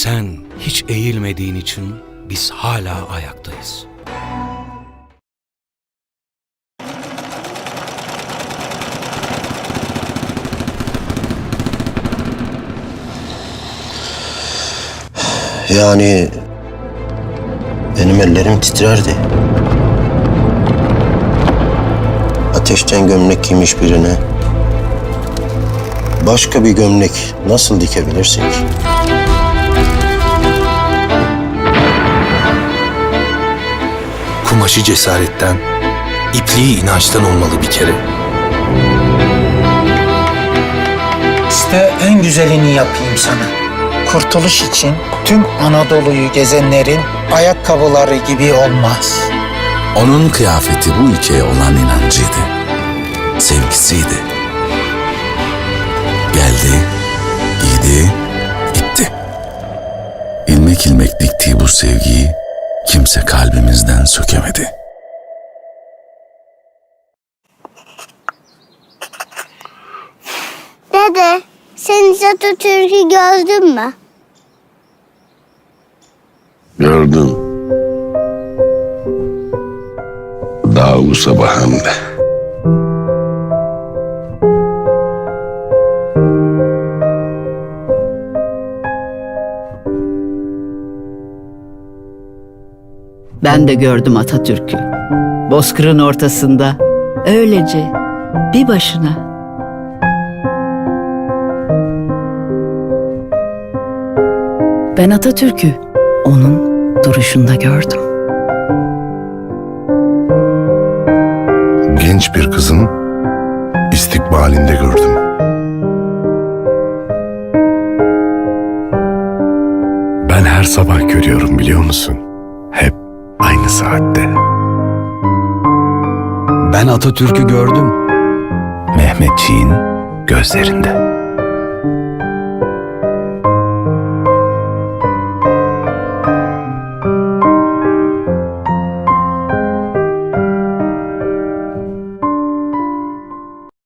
Sen hiç eğilmediğin için biz hala ayaktayız. Yani benim ellerim titrerdi. Ateşten gömlek giymiş birine başka bir gömlek nasıl dikebilirsin ki? Kumaşı cesaretten, ipliği inançtan olmalı bir kere. İşte en güzelini yapayım sana. Kurtuluş için tüm Anadolu'yu gezenlerin ayakkabıları gibi olmaz. Onun kıyafeti bu ülkeye olan inancıydı. Sevgisiydi. Geldi, giydi, gitti. İlmek ilmek diktiği bu sevgiyi kimse kalbimizden sökemedi. Dede, sen hiç Atatürk'ü gördün mü? Gördüm. Daha bu sabah hem de. Ben de gördüm Atatürk'ü. Bozkır'ın ortasında, öylece, bir başına. Ben Atatürk'ü onun duruşunda gördüm. genç bir kızın istikbalinde gördüm. Ben her sabah görüyorum biliyor musun? Hep aynı saatte. Ben Atatürk'ü gördüm. Mehmetçiğin gözlerinde.